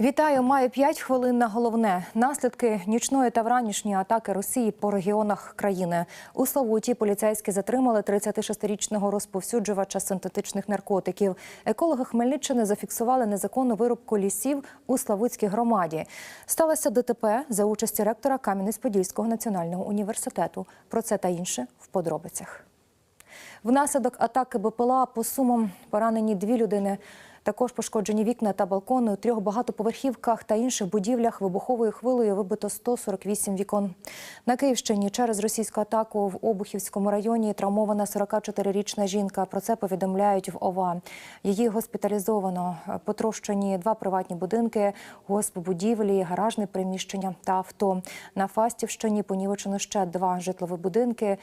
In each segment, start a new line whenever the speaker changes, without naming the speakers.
Вітаю, маю 5 хвилин на головне. Наслідки нічної та вранішньої атаки Росії по регіонах країни. У Славуті поліцейські затримали 36-річного розповсюджувача синтетичних наркотиків. Екологи Хмельниччини зафіксували незаконну вирубку лісів у Славутській громаді. Сталося ДТП за участі ректора Кам'янець-Подільського національного університету. Про це та інше в подробицях. Внаслідок атаки БПЛА по сумам поранені дві людини. Також пошкоджені вікна та балкони у трьох багатоповерхівках та інших будівлях вибуховою хвилею вибито 148 вікон. На Київщині через російську атаку в Обухівському районі травмована 44-річна жінка. Про це повідомляють в ОВА. Її госпіталізовано. Потрощені два приватні будинки, госпбудівлі, гаражне приміщення та авто. На Фастівщині понівечено ще два житлові будинки.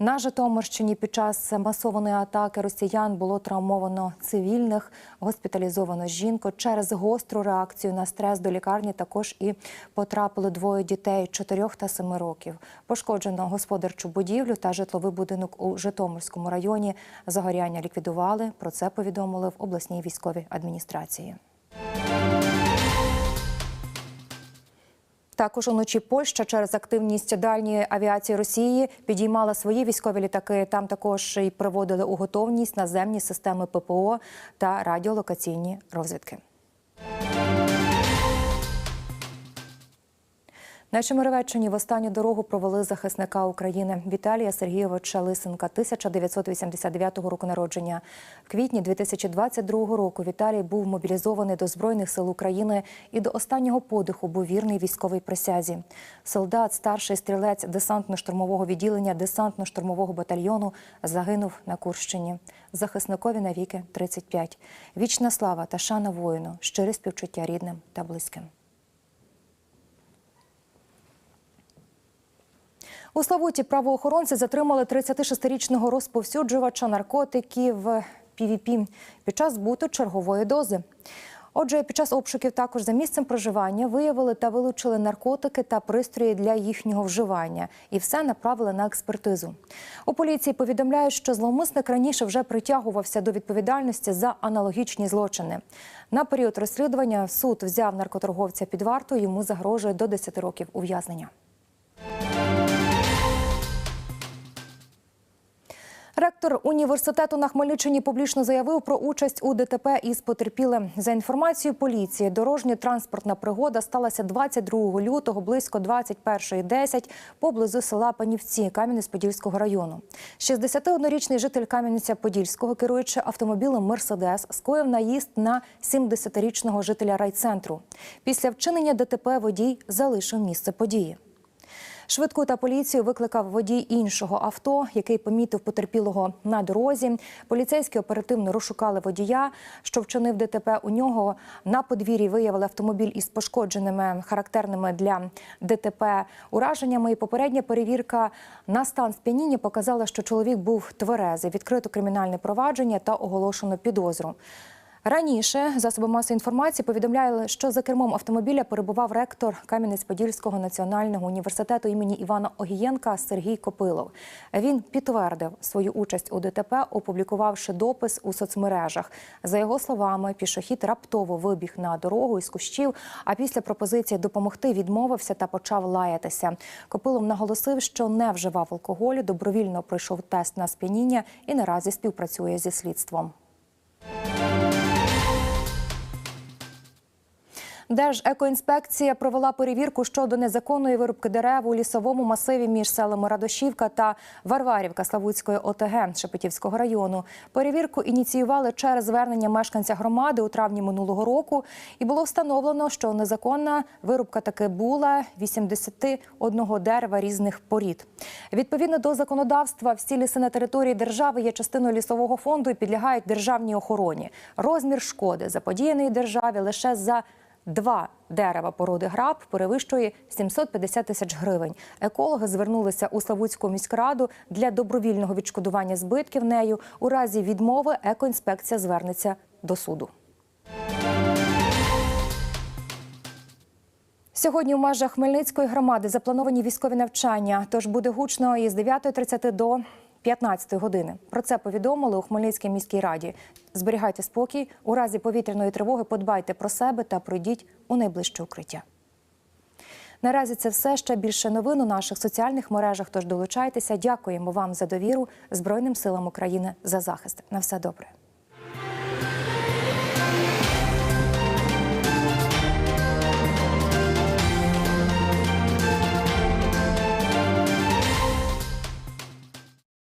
На Житомирщині під час масованої атаки росіян було травмовано цивільних, госпіталізовано жінку. Через гостру реакцію на стрес до лікарні також і потрапили двоє дітей 4 та 7 років. Пошкоджено господарчу будівлю та житловий будинок у Житомирському районі. Загоряння ліквідували. Про це повідомили в обласній військовій адміністрації. Також уночі Польща через активність дальньої авіації Росії підіймала свої військові літаки. Там також і приводили у готовність наземні системи ППО та радіолокаційні розвідки. На Чемеревеччині в останню дорогу провели захисника України Віталія Сергійовича Лисенка, 1989 року народження. В квітні 2022 року Віталій був мобілізований до Збройних сил України і до останнього подиху був вірний військовій присязі. Солдат, старший стрілець десантно-штурмового відділення десантно-штурмового батальйону загинув на Курщині. Захисникові навіки 35. Вічна слава та шана воїну, щире співчуття рідним та близьким. У Славуті правоохоронці затримали 36-річного розповсюджувача наркотиків ПВП під час збуту чергової дози. Отже, під час обшуків також за місцем проживання виявили та вилучили наркотики та пристрої для їхнього вживання, і все направили на експертизу. У поліції повідомляють, що зловмисник раніше вже притягувався до відповідальності за аналогічні злочини. На період розслідування суд взяв наркоторговця під варту. Йому загрожує до 10 років ув'язнення. Ректор університету на Хмельниччині публічно заявив про участь у ДТП із потерпілим. За інформацією поліції, дорожньо-транспортна пригода сталася 22 лютого близько 21.10 поблизу села Панівці Кам'янець-Подільського району. 61-річний житель Кам'янця-Подільського, керуючи автомобілем Мерседес, скоїв наїзд на 70-річного жителя райцентру. Після вчинення ДТП водій залишив місце події. Швидку та поліцію викликав водій іншого авто, який помітив потерпілого на дорозі. Поліцейські оперативно розшукали водія, що вчинив ДТП. У нього на подвір'ї виявили автомобіль із пошкодженими характерними для ДТП ураженнями. І попередня перевірка на стан сп'яніння показала, що чоловік був тверезий. Відкрито кримінальне провадження та оголошено підозру. Раніше засоби масової інформації повідомляли, що за кермом автомобіля перебував ректор Кам'янець-Подільського національного університету імені Івана Огієнка Сергій Копилов. Він підтвердив свою участь у ДТП, опублікувавши допис у соцмережах. За його словами, пішохід раптово вибіг на дорогу із кущів. А після пропозиції допомогти відмовився та почав лаятися. Копилов наголосив, що не вживав алкоголю, добровільно пройшов тест на сп'яніння і наразі співпрацює зі слідством. Держекоінспекція провела перевірку щодо незаконної вирубки дерев у лісовому масиві між селами Радошівка та Варварівка Славутської ОТГ Шепетівського району. Перевірку ініціювали через звернення мешканця громади у травні минулого року, і було встановлено, що незаконна вирубка таки була 81 дерева різних порід. Відповідно до законодавства, всі ліси на території держави є частиною лісового фонду і підлягають державній охороні. Розмір шкоди заподіяної державі лише за Два дерева породи граб перевищує 750 тисяч гривень. Екологи звернулися у Славутську міськраду для добровільного відшкодування збитків нею. У разі відмови екоінспекція звернеться до суду. Сьогодні в межах Хмельницької громади заплановані військові навчання. Тож буде гучно із 9.30 до 15 години. Про це повідомили у Хмельницькій міській раді. Зберігайте спокій. У разі повітряної тривоги подбайте про себе та пройдіть у найближче укриття. Наразі це все ще більше новин у наших соціальних мережах. Тож долучайтеся. Дякуємо вам за довіру Збройним силам України за захист. На все добре.